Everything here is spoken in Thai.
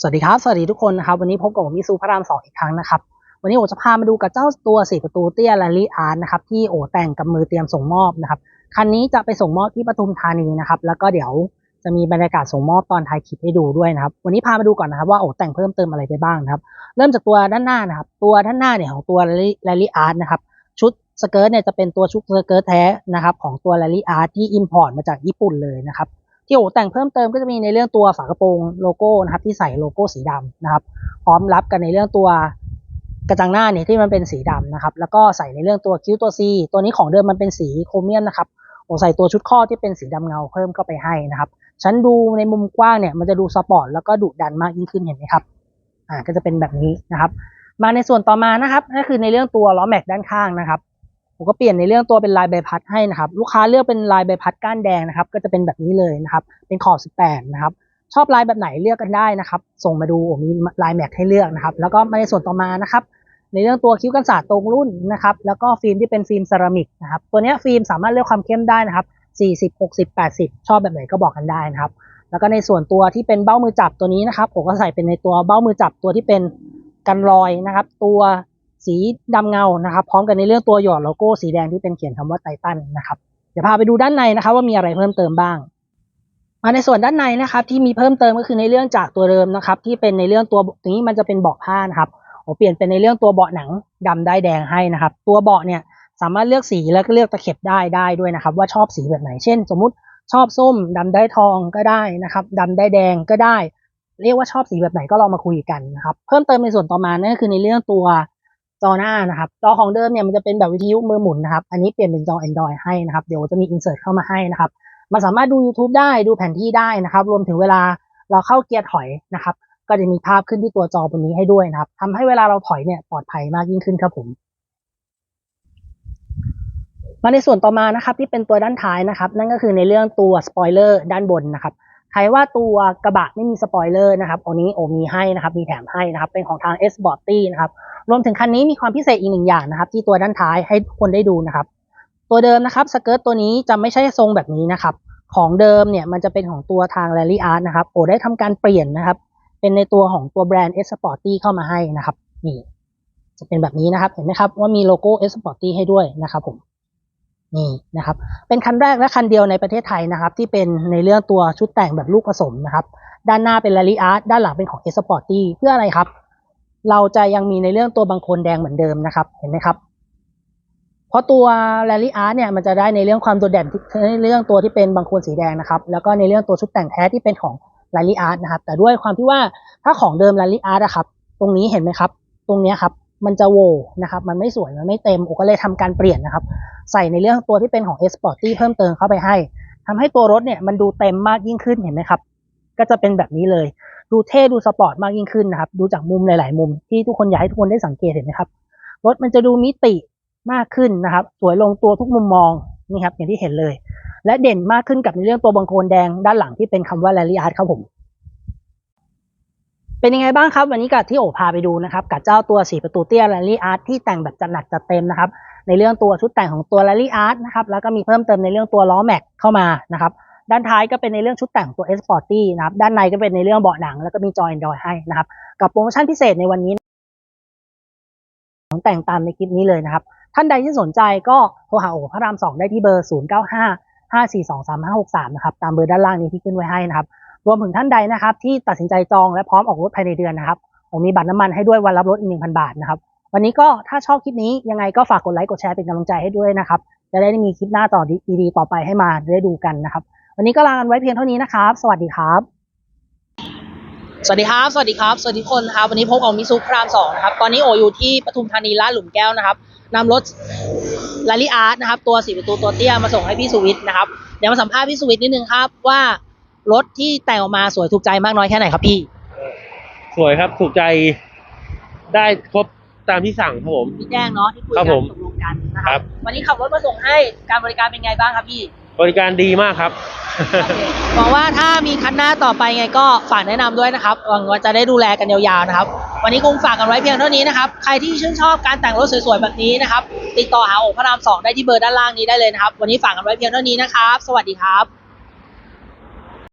สวัสดีครับ สวัสดีทุกคนนะครับ วันนี้พบกับผมมิซูพระรามสองอีกครั้งนะครับ วันนี้โอจะพามาดูกับเจ้าตัวสี่ประตูเตี้ยลาลี่อาร์ตนะครับที่โอแต่งกับมือเตรียมส่งมอบนะครับ คันนี้จะไปส่งมอบที่ปทุมธานีนะครับ แล้วก็เดี๋ยวจะมีบรรยากาศส่งมอบตอนท้ายคลิปให้ดูด้วยนะครับ วันนี้พามาดูก่อนนะครับว่าโอแต่งเพิ่มเติมอะไรไปบ้างนะครับ เริ่มจากตัวด้านหน้านะครับ ตัวด้านหน้าเนี่ยของตัวลาลี่อาร์ตนะครับ ชุดสเกิร์ตเนี่ยจะเป็นตัวชุดสเกิร์ตแท้นะครับของตัวลาลี่อาร์ตที่อิมพอร์ตมาจากญี่ปุ่นเลยนะครับ ที่โอแต่งเพิ่มเติมก็จะมีในเรื่องตัวฝากระโปรงโลโก้นะครับที่ใส่โลโก้สีดำนะครับ พร้อมรับกันในเรื่องตัวกระจังหน้าเนี่ยที่มันเป็นสีดำนะครับ แล้วก็ใส่ในเรื่องตัวคิ้วตัว C ตัวนี้ของเดิมมันเป็นสีโครเมียมนะครับโอใส่ตัวชุดข้อที่เป็นสีดำเงาเพิ่มเข้าไปให้นะครับฉันดูในมุมกว้างเนี่ยมันจะดูสปอร์ตแล้วก็ดุดันมากยิ่งขึ้นเห็นไหมครับอ่าก็จะเป็นแบบนี้นะครับ มาในส่วนต่อมานะครับก็คือในเรื่องตัวล้อแม็กด้านข้างนะครับ ผมก็เปลี่ยนในเรื่องตัวเป็นลายใบพัดให้นะครับ ลูกค้าเลือกเป็นลายใบพัดก้านแดงนะครับ ก็จะเป็นแบบนี้เลยนะครับ เป็นขอบ 18 นะครับ ชอบลายแบบไหนเลือกกันได้นะครับ ส่งมาดูมีลายแม็กให้เลือกนะครับ แล้วก็มาในส่วนต่อมานะครับ ในเรื่องตัวคิ้วกันศาสตร์ตรงรุ่นนะครับ แล้วก็ฟิล์มที่เป็นฟิล์มเซรามิกนะครับ ตัวนี้ฟิล์มสามารถเลือกความเข้มได้นะครับ40 60 80 ชอบแบบไหนก็บอกกันได้นะครับ แล้วก็ในส่วนตัวที่เป็นเบ้ามือจับตัวนี้นะครับ ผมก็ใส่เป็นในตัวเบ้ามือจับตัวที่เป็นกันรอยนะครับ ตัว สีดำเงานะครับพร้อมกันในเรื่องตัวหยอดโลโก้สีแดงที่เป็นเขียนคำว่าไททันนะครับเดี๋ยวพาไปดูด้านในนะครับว่ามีอะไรเพิ่มเติมบ้างมาในส่วนด้านในนะครับที่มีเพิ่มเติมก็คือในเรื่องจากตัวเดิมนะครับที่เป็นในเรื่องตัวตรงนี้มันจะเป็นเบาะผ้านะครับเปลี่ยนเป็นในเรื่องตัวเบาะหนังดำได้แดงให้นะครับ ตัวเบาะเนี่ยสามารถเลือกสีแล้วก็เลือกตะเข็บได้ได้ด้วยนะครับ ว่าชอบสีแบบไหนเช่น สมมุติชอบส้มดำได้ทองก็ได้นะครับดำได้แดงก็ได้ เรียกว่าชอบสีแบบไหนก็ลองมาคุยกันนะครับ เพิ่มเติมในส่วนต่อมานั่นก็คือในเรื่องตัว จอหน้านะครับ จอของเดิมเนี่ยมันจะเป็นแบบวิทยุมือหมุนนะครับ อันนี้เปลี่ยนเป็นจอ Android ให้นะครับ เดี๋ยวจะมีอินเสิร์ตเข้ามาให้นะครับ มันสามารถดู YouTube ได้ ดูแผนที่ได้นะครับ รวมถึงเวลาเราเข้าเกียร์ถอยนะครับ ก็จะมีภาพขึ้นที่ตัวจอบนนี้ให้ด้วยนะครับทำให้เวลาเราถอยเนี่ยปลอดภัยมากยิ่งขึ้นครับผมมาในส่วนต่อมานะครับที่เป็นตัวด้านท้ายนะครับ นั่นก็คือในเรื่องตัวสปอยเลอร์ด้านบนนะครับใครว่าตัวกระบะไม่มีสปอยเลอร์นะครับอันนี้โอมีให้นะครับ มีแถมให้นะครับ เป็นของทาง S b o t y นะครับ รวมถึงคันนี้มีความพิเศษอีกหนึ่งอย่างนะครับ ที่ตัวด้านท้ายให้ทุกคนได้ดูนะครับ ตัวเดิมนะครับสเกิร์ตตัวนี้จะไม่ใช่ทรงแบบนี้นะครับ ของเดิมเนี่ยมันจะเป็นของตัวทาง Rally Art นะครับโอได้ทำการเปลี่ยนนะครับ เป็นในตัวของตัวแบรนด์ S Sporty เข้ามาให้นะครับนี่จะเป็นแบบนี้นะครับ เห็นไหมครับว่ามีโลโก้ S Sporty ให้ด้วยนะครับผมนี่นะครับเป็นคันแรกและคันเดียวในประเทศไทยนะครับ ที่เป็นในเรื่องตัวชุดแต่งแบบลูกผสมนะครับ ด้านหน้าเป็น Rally Art ด้านหลังเป็นของ S Sporty เพื่ออะไรครับ เราจะยังมีในเรื่องตัวบางโคนแดงเหมือนเดิมนะครับ เห็นไหมครับ เพราะตัว Rally Art เนี่ยมันจะได้ในเรื่องความโดดเด่นในเรื่องตัวที่เป็นบางโคนสีแดงนะครับ แล้วก็ในเรื่องตัวชุดแต่งแท้ที่เป็นของ Rally Art นะครับ แต่ด้วยความที่ว่าถ้าของเดิม Rally Art อะครับ ตรงนี้เห็นไหมครับ ตรงนี้ครับ มันจะโวนะครับ มันไม่สวย มันไม่เต็มโอก็เลยทำการเปลี่ยนนะครับ ใส่ในเรื่องตัวที่เป็นของ S Sporty เพิ่มเติมเข้าไปให้ทำให้ตัวรถเนี่ยมันดูเต็มมากยิ่งขึ้น เห็นไหมครับ ก็จะเป็นแบบนี้เลย ดูเท่ดูสปอร์ตมากยิ่งขึ้นนะครับ ดูจากมุมหลาย ๆ มุมที่ทุกคนอยากให้ทุกคนได้สังเกตเห็นไหมครับรถมันจะดูมิติมากขึ้นนะครับ สวยลงตัวทุกมุมมองนี่ครับอย่างที่เห็นเลย และเด่นมากขึ้นกับในเรื่องตัวบังโคลนแดงด้านหลังที่เป็นคำว่า Rally Art ครับผม เป็นยังไงบ้างครับ วันนี้กับที่โอพาไปดูนะครับกับเจ้าตัวสีประตูเตี้ย Rally Art ที่แต่งแบบจัดหนักจัดเต็มนะครับในเรื่องตัวชุดแต่งของตัว Rally Art นะครับแล้วก็มีเพิ่มเติมในเรื่องตัวล้อแม็กเข้ามานะครับ ด้านท้ายก็เป็นในเรื่องชุดแต่งตัว S Sporty นะครับด้านในก็เป็นในเรื่องเบาะหนัง แล้วก็มีจอ Android ให้นะครับกับโปรโมชั่นพิเศษในวันนี้ของแต่งตามในคลิปนี้เลยนะครับ ท่านใดที่สนใจก็โทรหาโอพระรามสองได้ที่เบอร์ 0 9 5 5 4 2 3 5 6 3 นะครับตามเบอร์ด้านล่างนี้ที่ขึ้นไว้ให้นะครับรวมถึงท่านใดนะครับที่ตัดสินใจจองและพร้อมออกรถภายในเดือนนะครับผมมีบัตรน้ำมันให้ด้วยวันรับรถอีก 1,000 บาทนะครับวันนี้ก็ถ้าชอบคลิปนี้ยังไงก็ฝากกดไลค์กดแชร์เป็นกำลังใจให้ด้วยนะครับจะได้มีคลิปหน้าต่อดีๆต่อไปให้มาได้ดูกันนะครับ วันนี้ก็ลากันไว้เพียงเท่านี้นะครับ สวัสดีครับ สวัสดีครับ สวัสดีครับ สวัสดีคนนะครับ วันนี้พบกับมิซุพรามสองนะครับ ตอนนี้โออยู่ที่ปทุมธานีลาดหลุมแก้วนะครับนำรถลาลิอาร์ตนะครับ ตัวสี่ประตูตัวเตี้ยมาส่งให้พี่สุวิทย์นะครับ เดี๋ยวมาสัมภาษณ์พี่สุวิทย์นิดนึงครับว่ารถที่แต่งออกมาสวยถูกใจมากน้อยแค่ไหนครับพี่ สวยครับถูกใจได้ครบตามที่สั่งครับผม พี่แจ้งเนาะที่คุยครักับนผมตกลงกันนะคครัรับ บ วันนี้ขับรถมาส่งให้การบริการเป็นไงบ้างครับพี่ บริการดีมากครับ หวังว่าถ้ามีคันหน้าต่อไปไงก็ฝากแนะนำด้วยนะครับหวังว่าจะได้ดูแลกันยาวๆนะครับ วันนี้คงฝากกันไว้เพียงเท่านี้นะครับ ใครที่ชื่นชอบการแต่งรถสวยๆแบบนี้นะครับ ติดต่อหาโอพระรามสองได้ที่เบอร์ด้านล่างนี้ได้เลยนะครับ วันนี้ฝากกันไว้เพียงเท่านี้นะครับ สวัสดีครับ